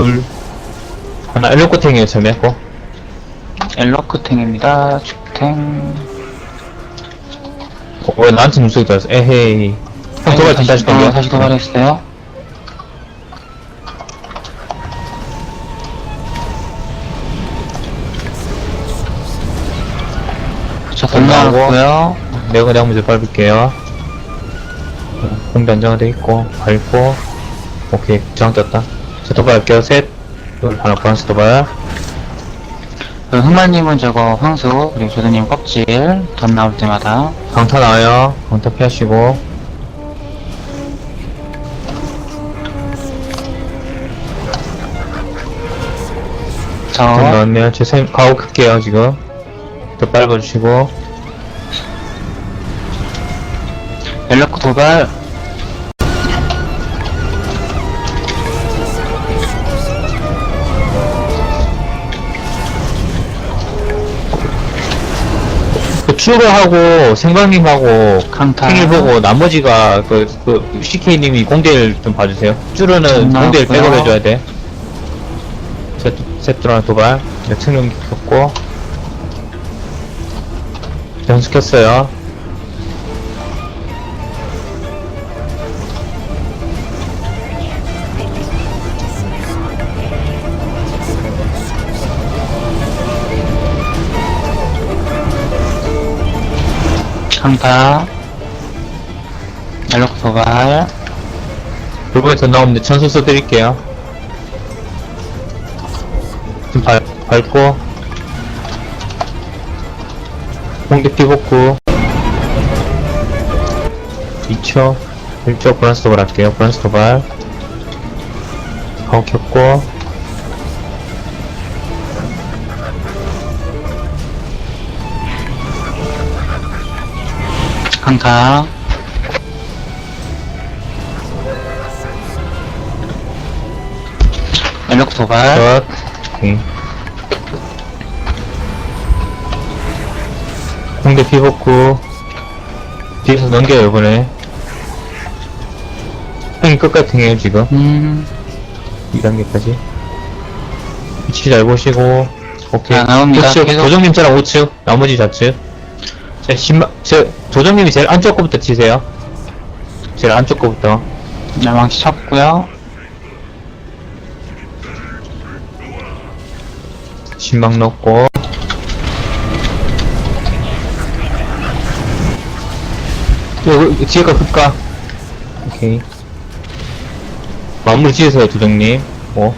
둘, 하나, 엘로코탱이에요, 처음에. 고. 엘러크탱입니다. 죽탱. 어, 왜 나한테 눈속이 들었어? 에헤이. 형 도발 좀 다시 어, 던겨. 다시 도발했어요. 저 나오고. 던나왔고요. 내가 내가 먼저 밟을게요. 공기 안정화돼 있고, 밟고. 오케이, 저항 떴다. 자, 도발할게요. 셋, 둘, 하나, 도발. 그 흑마님은 저거 황수, 그리고 조드님 껍질, 던 나올 때마다. 강타 나와요. 강타 피하시고. 저, 좀 나왔네요. 제 생, 가오 클게요, 지금. 더 밟아주시고. 엘러크 도발. 그 추가하고, 생방님하고, 강타. 생일 보고, 나머지가, 그, 그, CK님이 공대를 좀 봐주세요. 쭈르는 좀 공대를 나왔고요. 백업 해줘야 돼. 셋, 셋 들어나 도발. 네, 측lượng 켰고. 연습 켰어요. 강타. 엘러크 도발. 이번에 더 나오는데 천수 써드릴게요. 좀 밟, 밟고. 공대 피복구. 2초. 1초 브란스 도발 할게요. 브란스 도발. 가오 켰고. 강타. 엘러크 도발. 컷. 오케이. 공대 피복구. 뒤에서 넘겨요, 이번에. 형이 끝까지 등해요, 지금. 음, 2단계까지. 위치 잘 보시고. 오케이. 자, 나옵니다. 계속. 조정님처럼 우측, 나머지 좌측. 자, 신마, 저, 조정님이 제일 안쪽 거부터 치세요. 제일 안쪽 거부터. 네, 망치 쳤고요. 신망 넣고. 여기, 뒤에가 급가. 오케이. 마무리 지으세요, 조정님. 뭐.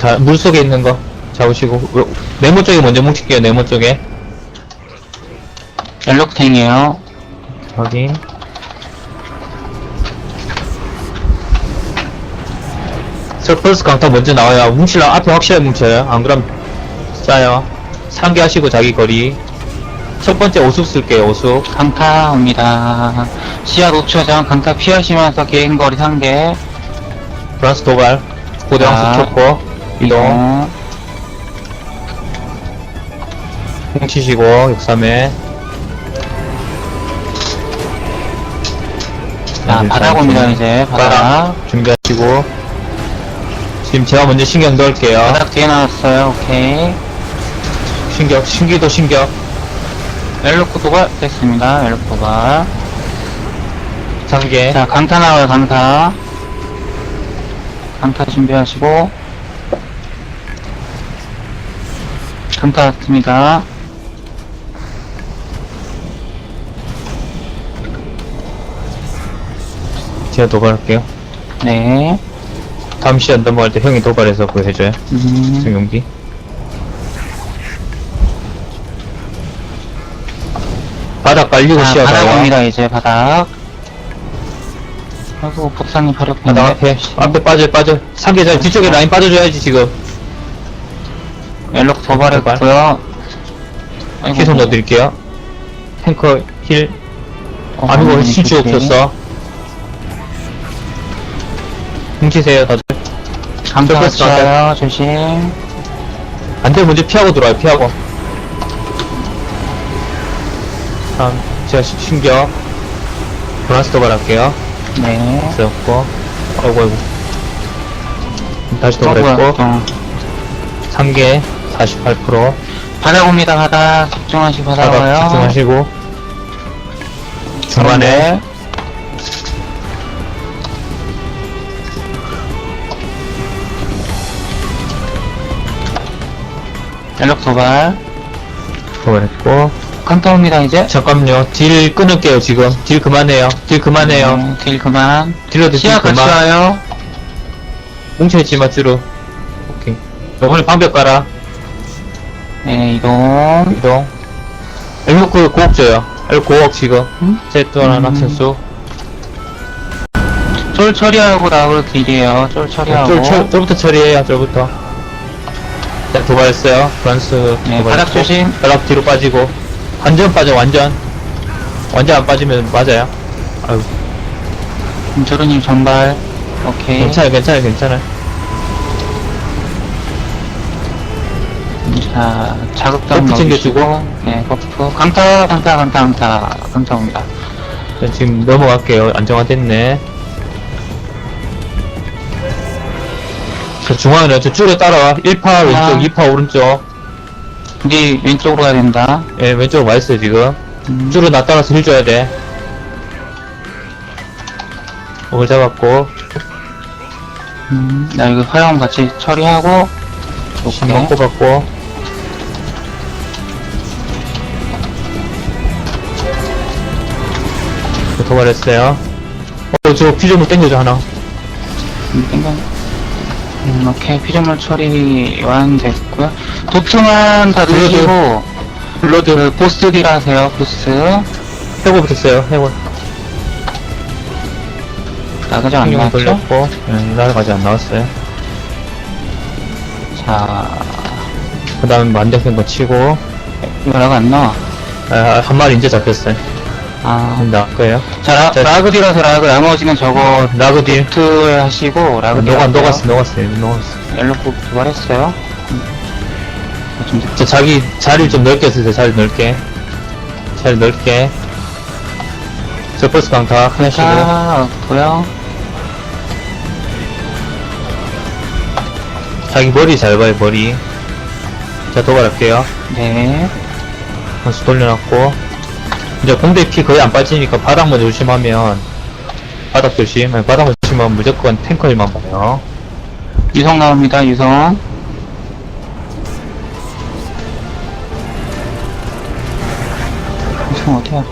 다, 물 속에 있는 거 잡으시고. 요- 네모 쪽에 먼저 뭉칠게요, 네모 쪽에. 엘러크탱이에요. 확인. 서플스 강타 먼저 나와요. 뭉치려 앞에 확실하게 뭉쳐요. 안 그럼 싸요. 상기하시고 자기 거리. 첫 번째 오숙 쓸게요. 오숙. 강타 옵니다. 시야 노출장 강타 피하시면서 개인거리 상계. 프랑스 도발. 고대 자, 항수 켰고 이동. 뭉치시고 역삼에. 자, 바닥 옵니다, 이제. 바닥. 준비하시고. 지금 제가 먼저 신경 넣을게요. 바닥 뒤에 나왔어요. 오케이. 신격, 신기도 신격. 엘로크 도발 됐습니다. 엘로크 도발. 상계. 자, 강타 나와요, 강타. 강타 준비하시고. 강타 왔습니다. 제가 도발할게요. 네. 다음 시간 넘어갈 때 형이 도발해서 그거 해줘요. 음, 승용기. 바닥 깔리고 자, 시야 바닥 봐요. 옵니다, 이제 바닥. 아이고, 복사님 바로 바닥 앞에, 앞에 빠져, 빠져. 상계자 뒤쪽에 라인 빠져줘야지, 지금. 엘로크 도발했고요. 아이고, 키손 넣어드릴게요. 탱커 힐. 어, 아미고 실주 조심. 없었어. 뭉치세요, 다들. 강타 저 패스 왔어요, 조심. 안돼 먼저 피하고 들어와요 피하고 다음 제가 시- 신격 보너스 도발할게요 네. 세웠고 아이고 아이고 다시 도발했고, 어. 3개, 48%. 바닥 옵니다, 바닥. 집중하시고 바닥 바닥 와요. 집중하시고, 중간에, 연락 도발. 도발했고, 칸타 옵니다, 이제. 잠깐만요. 딜 끊을게요, 지금. 딜 그만해요. 딜 그만해요. 네, 딜 그만. 딜러도 딜 시야 같이 그만. 와요. 뭉쳐있지 마, 쭈루. 오케이. 이번에 방벽 깔아. 네, 이동. 이동. 엘로크 고억 줘요. 엘 고억 지금. 음? 제또 하나 음. 낙천수. 쫄 처리하고 나으로 딜이에요. 쫄 처리하고. 쫄, 쫄, 쫄부터 처리해요, 쫄부터. 자, 도발했어요. 프란스. 네, 도발했고. 바닥 조심. 바닥 뒤로 빠지고. 완전 빠져, 완전. 완전 안 빠지면 맞아요. 아유, 음, 조르님 전발. 오케이. 괜찮아요, 괜찮아요, 괜찮아요. 자, 자극점 버프 챙겨주고. 네, 버프. 강타, 강타, 강타, 강타. 강타 옵니다. 자, 지금 넘어갈게요. 안정화됐네. 저 줄에 따라와. 1파 왼쪽, 아. 2파 오른쪽. 우리 왼쪽으로 가야 된다. 예, 왼쪽으로 와 있어요, 지금. 음, 줄을 나 따라서 힐 줘야 돼. 목을 잡았고, 음, 나 이거 화염 같이 처리하고. 신경 오케이. 꼽았고. 그 도발했어요. 어, 저 피조물 땡겨줘, 하나. 음, 땡겨. 음, 오케이. 피조물 처리 완됐고요. 도트만 다 블러드. 드시고. 블러드. 그, 보스 딜 하세요, 보스. 해고 붙었어요, 해고. 나가지 안 신경 나왔죠? 돌렸고, 예, 날아가지 안 나왔어요. 자, 그 다음 만장생 거 치고, 이거 라가 안 나와. 아, 한 마리 이제 잡혔어요. 아. 나올 거예요. 자, 라, 자, 라그 딜하세요, 라그. 나머지는 저거, 라그딜. 도트 하시고, 라그 딜. 녹아. 녹았어, 녹았어, 녹았어. 옐로코 도발했어요. 음. 좀 늦- 저 자기 자리를 좀 넓게 쓰세요, 자리 넓게. 자리 넓게. 저 버스 강타 하나씩으로. 자. 자기 머리 잘 봐요, 머리. 자, 도발할게요. 네. 한수 돌려놨고. 이제 공대 피 거의 안 빠지니까 바닥만 조심하면, 바닥 조심. 아니, 바닥만 조심하면 무조건 탱커일만 봐요. 유성 나옵니다, 유성. 유성 어디야?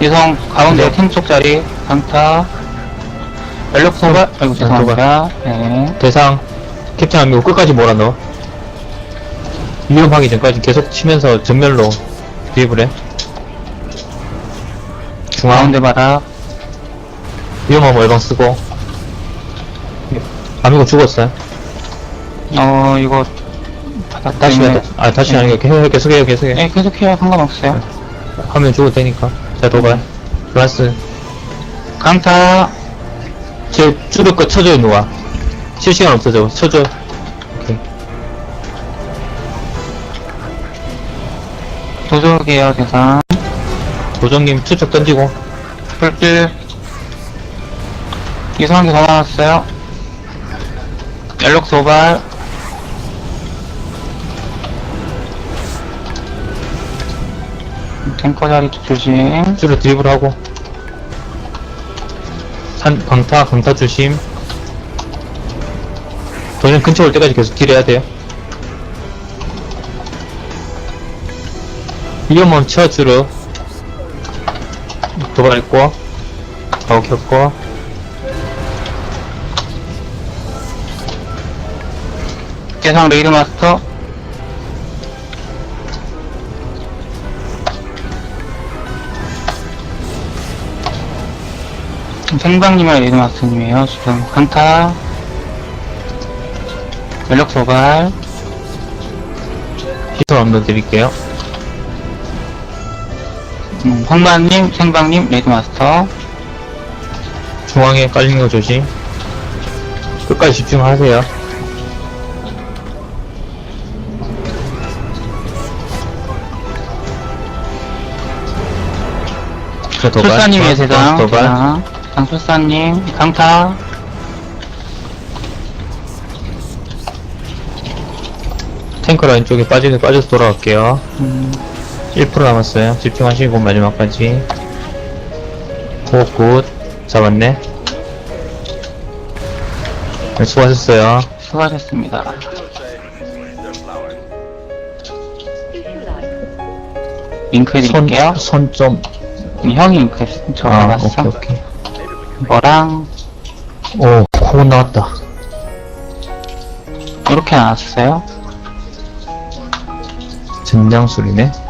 유성 가운데 네. 탱쪽 자리 강타 연력 소발 아이고 죄송합니다 네 대상, 캡틴 아니고 끝까지 몰아넣어. 위험하기 전까지 계속 치면서 전멸로 드리블 해. 중앙, 가운데 바닥 위험하면 얼방 쓰고. 아미고 죽었어요. 어 이거 바닥 다시 때문에 해야 돼. 아, 다시 네. 아니고 계속, 계속해요, 계속해. 네 계속해요 상관없어요 하면 죽어도 되니까. 자, 도발. 플러스. 강타 제 줄을 거 쳐줘요, 누가. 실시간 없어져. 쳐줘. 도적이에요 대상 도정님 추적 던지고. 풀길 이상한 게더 나왔어요 연력 소발 탱커 자리 쪽 조심 줄을 드리블하고. 산, 강타, 강타 조심. 도전 근처 올 때까지 계속 딜해야 돼요. 위험하면 쳐, 줄을. 도발했고. 가오 켰고. 대상 레이드 마스터 생방님이랑 레이드 마스터님이에요 지금 강타 연력 소발 희선 업로 드릴게요. 음, 황마님, 생방님, 레드마스터. 중앙에 깔린 거 조심. 끝까지 집중하세요. 출사님의 세상. 강술사님, 강타. 탱크 라인 쪽에 빠지는 빠져서 돌아갈게요. 음, 1% 남았어요. 집중하시고 마지막까지. 오, 굿. 잡았네. 네, 수고하셨어요. 수고하셨습니다. 링크 손, 해드릴게요. 손 좀, 형이 링크 저 아, 알았어. 오케이, 오케이. 뭐랑 오, 코 나왔다. 이렇게 나왔어요. 전장술이네.